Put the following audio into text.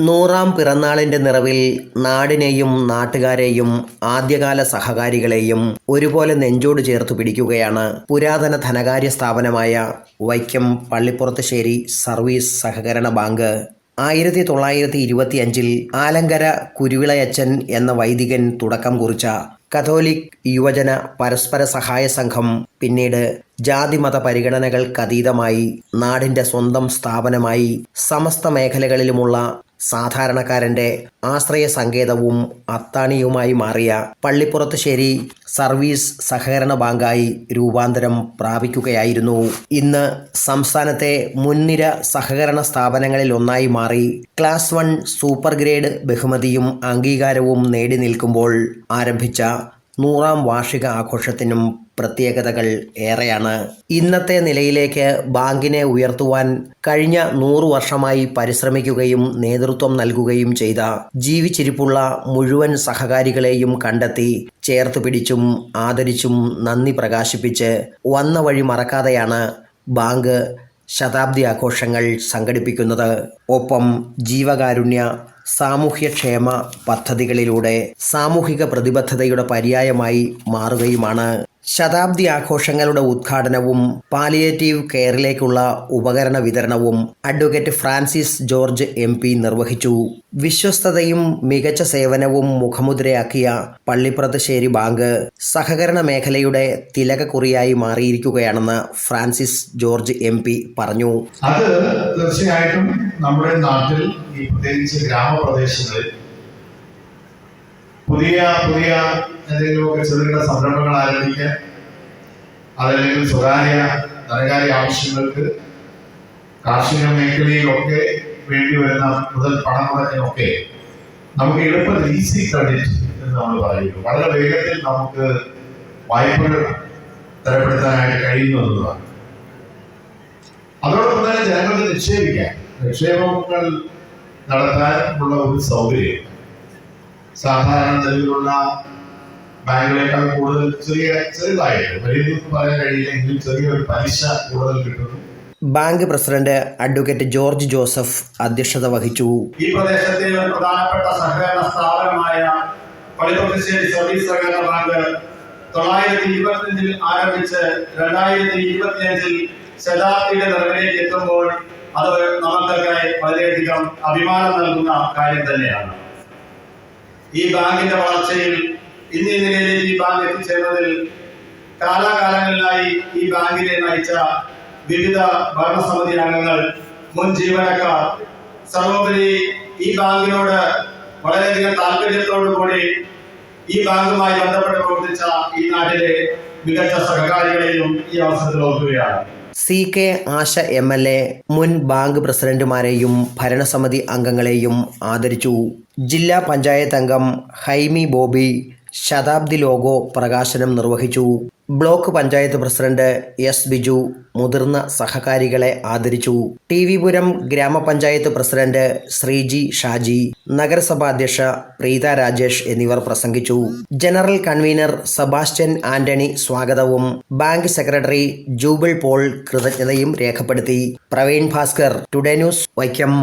നൂറാം പിറന്നാളിന്റെ നിറവിൽ നാടിനെയും നാട്ടുകാരെയും ആദ്യകാല സഹകാരികളെയും ഒരുപോലെ നെഞ്ചോട് ചേർത്ത് പിടിക്കുകയാണ് പുരാതന ധനകാര്യ സ്ഥാപനമായ വൈക്കം പള്ളിപ്പുറത്തുശ്ശേരി സർവീസ് സഹകരണ ബാങ്ക്. ആയിരത്തി തൊള്ളായിരത്തി ഇരുപത്തിയഞ്ചിൽ ആലങ്കര കുരുവിളയച്ചൻ എന്ന വൈദികൻ തുടക്കം കുറിച്ച കത്തോലിക് യുവജന പരസ്പര സഹായ സംഘം പിന്നീട് ജാതിമത പരിഗണനകൾക്കതീതമായി നാടിന്റെ സ്വന്തം സ്ഥാപനമായി സമസ്ത മേഖലകളിലുമുള്ള സാധാരണക്കാരന്റെ ആശ്രയ സങ്കേതവും അത്താണിയുമായി മാറിയ പള്ളിപ്പുറത്തുശ്ശേരി സർവീസ് സഹകരണ ബാങ്കായി രൂപാന്തരം പ്രാപിക്കുകയായിരുന്നു. ഇന്ന് സംസ്ഥാനത്തെ മുൻനിര സഹകരണ സ്ഥാപനങ്ങളിൽ ഒന്നായി മാറി ക്ലാസ് വൺ സൂപ്പർ ഗ്രേഡ് ബഹുമതിയും അംഗീകാരവും നേടി നിൽക്കുമ്പോൾ ആരംഭിച്ച നൂറാം വാർഷിക ആഘോഷത്തിനും പ്രത്യേകതകൾ ഏറെയാണ്. ഇന്നത്തെ നിലയിലേക്ക് ബാങ്കിനെ ഉയർത്തുവാൻ കഴിഞ്ഞ നൂറു വർഷമായി പരിശ്രമിക്കുകയും നേതൃത്വം നൽകുകയും ചെയ്ത ജീവിച്ചിരിപ്പുള്ള മുഴുവൻ സഹകാരികളെയും കണ്ടെത്തി ചേർത്ത് പിടിച്ചും ആദരിച്ചും നന്ദി പ്രകാശിപ്പിച്ച് വന്ന വഴി മറക്കാതെയാണ് ബാങ്ക് ശതാബ്ദി ആഘോഷങ്ങൾ സംഘടിപ്പിക്കുന്നത്. ഒപ്പം ജീവകാരുണ്യ സാമൂഹ്യക്ഷേമ പദ്ധതികളിലൂടെ സാമൂഹിക പ്രതിബദ്ധതയുടെ പര്യായമായി മാറുകയുമാണ്. ശതാബ്ദി ആഘോഷങ്ങളുടെ ഉദ്ഘാടനവും പാലിയേറ്റീവ് കെയറിലേക്കുള്ള ഉപകരണ വിതരണവും അഡ്വക്കേറ്റ് ഫ്രാൻസിസ് ജോർജ് എം നിർവഹിച്ചു. വിശ്വസ്തതയും മികച്ച സേവനവും മുഖമുദ്രയാക്കിയ പള്ളിപ്രതശ്ശേരി ബാങ്ക് സഹകരണ മേഖലയുടെ തിലകക്കുറിയായി മാറിയിരിക്കുകയാണെന്ന് ഫ്രാൻസിസ് ജോർജ് എം പറഞ്ഞു. അത് തീർച്ചയായിട്ടും നമ്മുടെ നാട്ടിൽ ഈ പ്രത്യേകിച്ച് ഗ്രാമപ്രദേശങ്ങളിൽ പുതിയ പുതിയ എന്തെങ്കിലുമൊക്കെ ചെറുകിട സംരംഭങ്ങൾ ആരംഭിക്കാൻ അതല്ലെങ്കിൽ സ്വകാര്യ ധനകാര്യ ആവശ്യങ്ങൾക്ക് കാർഷിക മേഖലയിലൊക്കെ വേണ്ടി വരുന്ന മുതൽ പണം മുടക്കിനൊക്കെ നമുക്ക് എളുപ്പത്തിൽ ഈസി ക്രെഡിറ്റ് എന്ന് നമ്മൾ പറയുന്നു. വളരെ വേഗത്തിൽ നമുക്ക് വായ്പകൾ തരപ്പെടുത്താനായിട്ട് കഴിയുന്നു എന്നതാണ് അതോടൊപ്പം തന്നെ ജനങ്ങൾക്ക് നിക്ഷേപിക്കാൻ നിക്ഷേപങ്ങൾ നടത്താനുള്ള ഒരു സൗകര്യം. സാധാരണ നിലവിലുള്ള ബാങ്കുകളേക്കാൾ കൂടുതൽ ചെറിയ ചെറുതായിട്ട് വലിയതെന്ന് പറയാൻ കഴിയില്ലെങ്കിൽ ചെറിയൊരു പലിശ കൂടുതൽ കിട്ടുന്നു. Bank president advocate George Joseph അധ്യക്ഷത വഹിച്ചു. ഈ പ്രദേശത്തെ പ്രധാനപ്പെട്ട സഹകരണ സ്ഥാപനമായ പള്ളിപ്പുറശ്ശേരി സർവീസ് സഹകരണ ബാങ്ക് തൊള്ളായിരത്തി ഇരുപത്തിയഞ്ചിൽ ആരംഭിച്ച് രണ്ടായിരത്തി ഇരുപത്തിയഞ്ചിൽ ശതാബ്ദിയുടെ നിറവിലേക്ക് എത്തുമ്പോൾ അത് നമുക്കൊക്കെ വളരെയധികം അഭിമാനം നൽകുന്ന കാര്യം തന്നെയാണ്. ഈ ബാങ്കിന്റെ വളർച്ചയിൽ ഇന്നീ നിലയിലേക്ക് ഈ ബാങ്ക് എത്തിച്ചേർന്നതിൽ കാലാകാലങ്ങളിലായി ഈ ബാങ്കിനെ നയിച്ച വിവിധ ഭരണസമിതി അംഗങ്ങൾ മുൻ ജീവനക്കാർ സർവോപരി ഈ ബാങ്കിനോട് വളരെയധികം താല്പര്യത്തോടുകൂടി ഈ ബാങ്കുമായി ബന്ധപ്പെട്ട് പ്രവർത്തിച്ച ഈ നാട്ടിലെ മികച്ച സഹകാരികളെയും ഈ അവസരത്തിൽ ഓർക്കുകയാണ്. C K Asha M L A മുൻ ബാങ്ക് പ്രസിഡന്റുമാരെയും ഭരണസമിതി അംഗങ്ങളെയും ആദരിച്ചു. ജില്ലാ പഞ്ചായത്ത് അംഗം ഹൈമി ബോബി ശതാബ്ദി ലോഗോ പ്രകാശനം നിർവഹിച്ചു. Block panchayat president S Biju മുതിർന്ന സഹകാരികളെ ആദരിച്ചു. ടി വി പുരം ഗ്രാമപഞ്ചായത്ത് പ്രസിഡന്റ് ശ്രീജി ഷാജി നഗരസഭാ അധ്യക്ഷ പ്രീത രാജേഷ് എന്നിവർ പ്രസംഗിച്ചു. ജനറൽ കൺവീനർ സെബാസ്റ്റ്യൻ ആന്റണി സ്വാഗതവും ബാങ്ക് സെക്രട്ടറി ജൂബിൾ പോൾ കൃതജ്ഞതയും രേഖപ്പെടുത്തി. Praveen Bhaskar today news Vaikom.